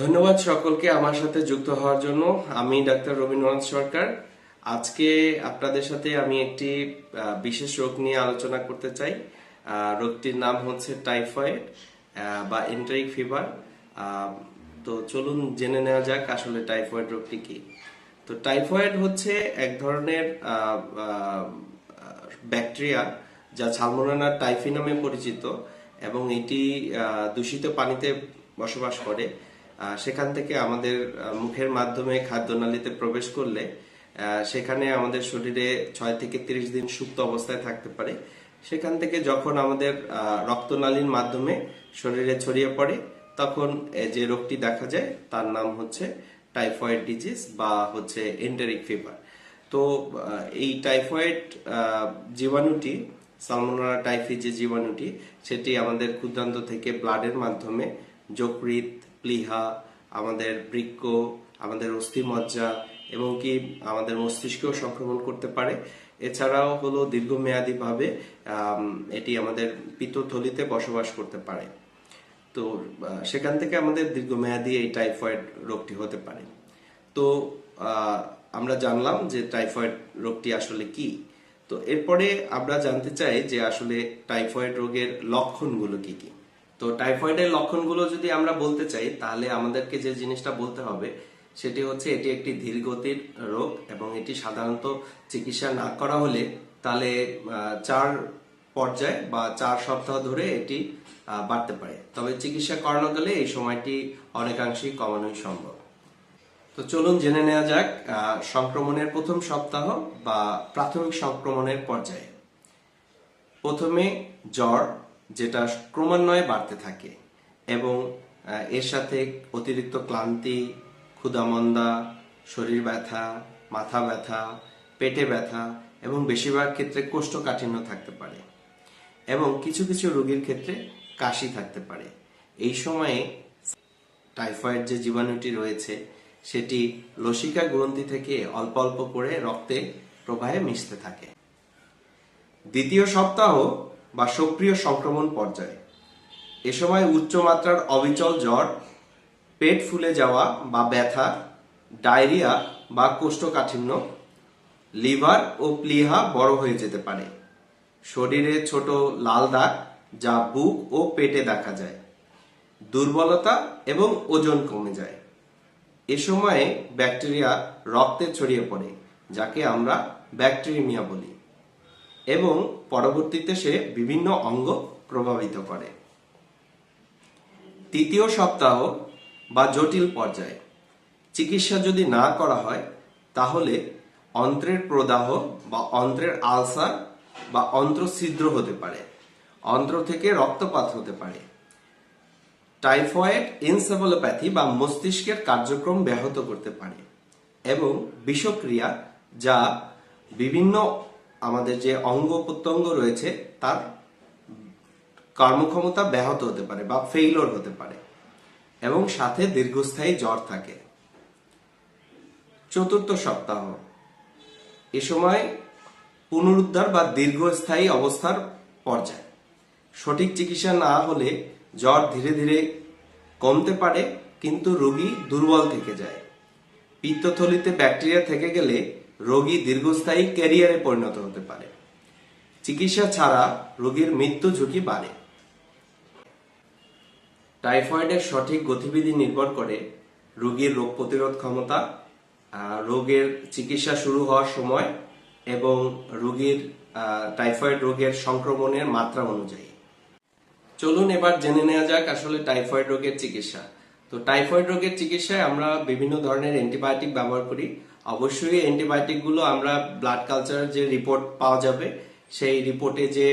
ধন্যবাদ সকলকে আমার সাথে যুক্ত হওয়ার জন্য। আমি ডাক্তার রবীন্দ্রনাথ সরকার। আজকে আপনাদের সাথে আমি একটি বিশেষ রোগ নিয়ে আলোচনা করতে চাই। রোগটির নাম হচ্ছে টাইফয়েড বা এন্টারিক ফিভার। তো চলুন জেনে নেওয়া যাক আসলে টাইফয়েড রোগটি কি। তো টাইফয়েড হচ্ছে এক ধরনের ব্যাকটেরিয়া যা সালমোনেলা টাইফি নামে পরিচিত এবং এটি দূষিত পানিতে বসবাস করে। সেখান থেকে আমাদের মুখের মাধ্যমে খাদ্যনালীতে প্রবেশ করলে সেখানে আমাদের শরীরে ছয় থেকে তিরিশ দিন সুপ্ত অবস্থায় থাকতে পারে। সেখান থেকে যখন আমাদের রক্তনালীর মাধ্যমে শরীরে ছড়িয়ে পড়ে, তখন যে রোগটি দেখা যায়, তার নাম হচ্ছে টাইফয়েড ডিজিজ বা হচ্ছে এন্টারিক ফিভার। তো এই টাইফয়েড জীবাণুটি সালমোনেলা টাইফি যে জীবাণুটি, সেটি আমাদের ক্ষুদ্রান্ত থেকে ব্লাডের মাধ্যমে যকৃত প্লিহা আমাদের বৃক্ক, আমাদের অস্থিমজ্জা এবং কি আমাদের মস্তিষ্কেও সংক্রমণ করতে পারে। এছাড়াও হলো দীর্ঘমেয়াদী ভাবে এটি আমাদের পিত্তথলিতে বসবাস করতে পারে। তো সেখান থেকে আমাদের দীর্ঘমেয়াদী এই টাইফয়েড রোগটি হতে পারে। তো আমরা জানলাম যে টাইফয়েড রোগটি আসলে কি। তো, এরপরে আমরা জানতে চাই যে আসলে টাইফয়েড রোগের লক্ষণগুলো কি কি। তো টাইফয়েডের লক্ষণগুলো যদি আমরা বলতে চাই, তাহলে আমাদেরকে যে জিনিসটা বলতে হবে, সেটি হচ্ছে এটি একটি ধীরগতির রোগ এবং এটি সাধারণত চিকিৎসা না করা হলে তাহলে চার পর্যায়ে বা চার সপ্তাহ ধরে এটি বাড়তে পারে। তবে চিকিৎসা করানো গেলে এই সময়টি অনেকাংশেই কমানোই সম্ভব। তো চলুন জেনে নেওয়া যাক সংক্রমণের প্রথম সপ্তাহ বা প্রাথমিক সংক্রমণের পর্যায়ে। প্রথমে জ্বর যেটা ক্রমান্বয়ে বাড়তে থাকে এবং এর সাথে অতিরিক্ত ক্লান্তি ক্ষুধামন্দা শরীর ব্যথা, মাথা ব্যথা, পেটে ব্যথা এবং বেশিরভাগ ক্ষেত্রে কোষ্ঠকাঠিন্য থাকতে পারে এবং কিছু কিছু রোগীর ক্ষেত্রে কাশি থাকতে পারে। এই সময়ে টাইফয়েড যে জীবাণুটি রয়েছে, সেটি লসিকা গ্রন্থি থেকে অল্প অল্প করে রক্তে প্রবাহে মিশতে থাকে। দ্বিতীয় সপ্তাহ বা সক্রিয় সংক্রমণ পর্যায়ে। এ সময় উচ্চমাত্রার অবিচল জ্বর, পেট ফুলে যাওয়া বা ব্যথা, ডায়রিয়া বা কোষ্ঠকাঠিন্য, লিভার ও প্লিহা বড় হয়ে যেতে পারে। শরীরে ছোট লাল দাগ যা বুক ও পেটে দেখা যায়। দুর্বলতা এবং ওজন কমে যায়। এ সময়ে ব্যাকটেরিয়া রক্তে ছড়িয়ে পড়ে, যাকে আমরা ব্যাকটেরিমিয়া বলি। এবং পরবর্তীতে সে বিভিন্ন অঙ্গ প্রভাবিত করে। তৃতীয় সপ্তাহ বা জটিল পর্যায়ে। চিকিৎসা যদি না করা হয়, তাহলে অন্ত্রের প্রদাহ বা অন্ত্রের আলসার বা অন্ত্র ছিদ্র হতে পারে। অন্ত্র থেকে রক্তপাত হতে পারে। টাইফয়েড, এনসেফালোপ্যাথি বা মস্তিষ্কের কার্যক্রম ব্যাহত করতে পারে এবং বিষক্রিয়া যা বিভিন্ন আমাদের যে অঙ্গ প্রত্যঙ্গ রয়েছে, তার কর্মক্ষমতা ব্যাহত হতে পারে বা ফেইলর হতে পারে। এবং সাথে দীর্ঘস্থায়ী জ্বর থাকে। চতুর্থ সপ্তাহ। এ সময় পুনরুদ্ধার বা দীর্ঘস্থায়ী অবস্থার পর্যায়। সঠিক চিকিৎসা না হলে জ্বর ধীরে ধীরে কমতে পারে, কিন্তু রোগী দুর্বল থেকে যায়। পিত্তথলিতে ব্যাকটেরিয়া থেকে গেলে রোগী দীর্ঘস্থায়ী ক্যারিয়ারে পরিণত হতে পারে। চিকিৎসা ছাড়া রোগীর মৃত্যু ঝুঁকি বাড়ে। টাইফয়েডের সঠিক গতিবিধি নির্ভর করে রোগীর রোগ প্রতিরোধ ক্ষমতা রোগের চিকিৎসা শুরু হওয়ার সময় এবং রোগীর টাইফয়েড রোগের সংক্রমণের মাত্রা অনুযায়ী। চলুন এবার জেনে নেওয়া যাক আসলে টাইফয়েড রোগের চিকিৎসা। তো টাইফয়েড রোগের চিকিৎসায় আমরা বিভিন্ন ধরনের অ্যান্টিবায়োটিক ব্যবহার করি। অবশ্যই অ্যান্টিবায়োটিকগুলো আমরা ব্লাড কালচারের যে রিপোর্ট পাওয়া যাবে, সেই রিপোর্টে যে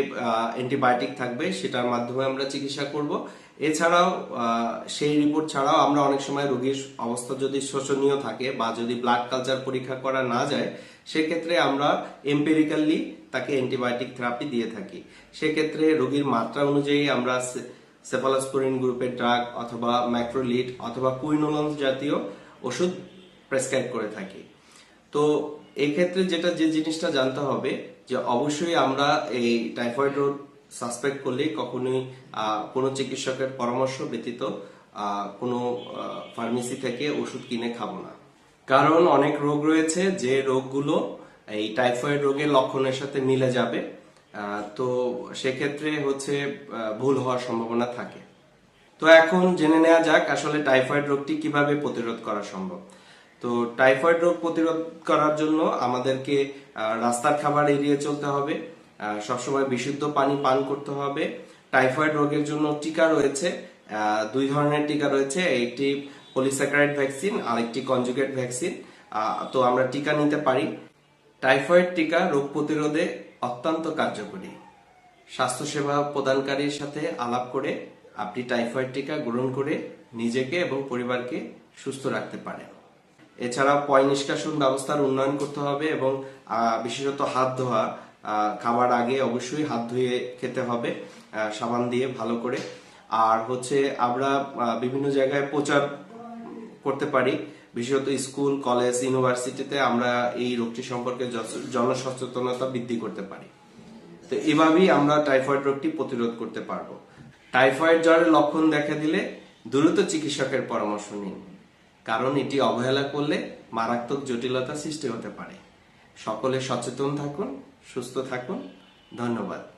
অ্যান্টিবায়োটিক থাকবে, সেটার মাধ্যমে আমরা চিকিৎসা করব। এছাড়াও সেই রিপোর্ট ছাড়াও আমরা অনেক সময় রোগীর অবস্থা যদি শোচনীয় থাকে বা যদি ব্লাড কালচার পরীক্ষা করা না যায়, সেক্ষেত্রে আমরা এম্পেরিক্যালি তাকে অ্যান্টিবায়োটিক থেরাপি দিয়ে থাকি। সেক্ষেত্রে রোগীর মাত্রা অনুযায়ী আমরা সেফালাসপোরিন গ্রুপের ড্রাগ অথবা ম্যাক্রোলিড অথবা কুইনোলন জাতীয় ওষুধ প্রেসক্রাইব করে থাকি। তো এই ক্ষেত্রে যেটা যে জিনিসটা জানতে হবে, যে অবশ্যই আমরা এই টাইফয়েড রোগ সাসপেক্ট করলে কখনোই কোনো চিকিৎসকের পরামর্শ ব্যতীত কোনো ফার্মেসি থেকে ওষুধ কিনে খাব না। কারণ অনেক রোগ রয়েছে যে রোগগুলো এই টাইফয়েড রোগের লক্ষণের সাথে মিলে যাবে তো সেক্ষেত্রে হচ্ছে ভুল হওয়ার সম্ভাবনা থাকে। তো এখন জেনে নেওয়া যাক আসলে টাইফয়েড রোগটি কীভাবে প্রতিরোধ করা সম্ভব। তো টাইফয়েড রোগ প্রতিরোধ করার জন্য আমাদেরকে রাস্তার খাবার এড়িয়ে চলতে হবে। সবসময় বিশুদ্ধ পানি পান করতে হবে। টাইফয়েড রোগের জন্য টিকা রয়েছে। দুই ধরনের টিকা রয়েছে। একটি পলিস্যাকারাইড ভ্যাকসিন আর একটি কনজুগেট ভ্যাকসিন তো আমরা টিকা নিতে পারি। টাইফয়েড টিকা রোগ প্রতিরোধে অত্যন্ত কার্যকরী। স্বাস্থ্যসেবা প্রদানকারীর সাথে আলাপ করে আপনি টাইফয়েড টিকা গ্রহণ করে নিজেকে এবং পরিবারকে সুস্থ রাখতে পারেন। এছাড়া পয় নিষ্কাশন ব্যবস্থার উন্নয়ন করতে হবে এবং বিশেষত হাত ধোয়া খাবার আগে অবশ্যই হাত ধুয়ে খেতে হবে সাবান দিয়ে ভালো করে। আর হচ্ছে আমরা বিভিন্ন জায়গায় প্রচার করতে পারি। বিশেষত স্কুল, কলেজ, ইউনিভার্সিটিতে আমরা এই রোগটি সম্পর্কে জনসচেতনতা বৃদ্ধি করতে পারি। তো এভাবেই আমরা টাইফয়েড রোগটি প্রতিরোধ করতে পারব। টাইফয়েড জ্বরের লক্ষণ দেখা দিলে দ্রুত চিকিৎসকের পরামর্শ নিন। কারণ এটি অবহেলা করলে মারাত্মক জটিলতা সৃষ্টি হতে পারে। সকলে সচেতন থাকুন, সুস্থ থাকুন। ধন্যবাদ।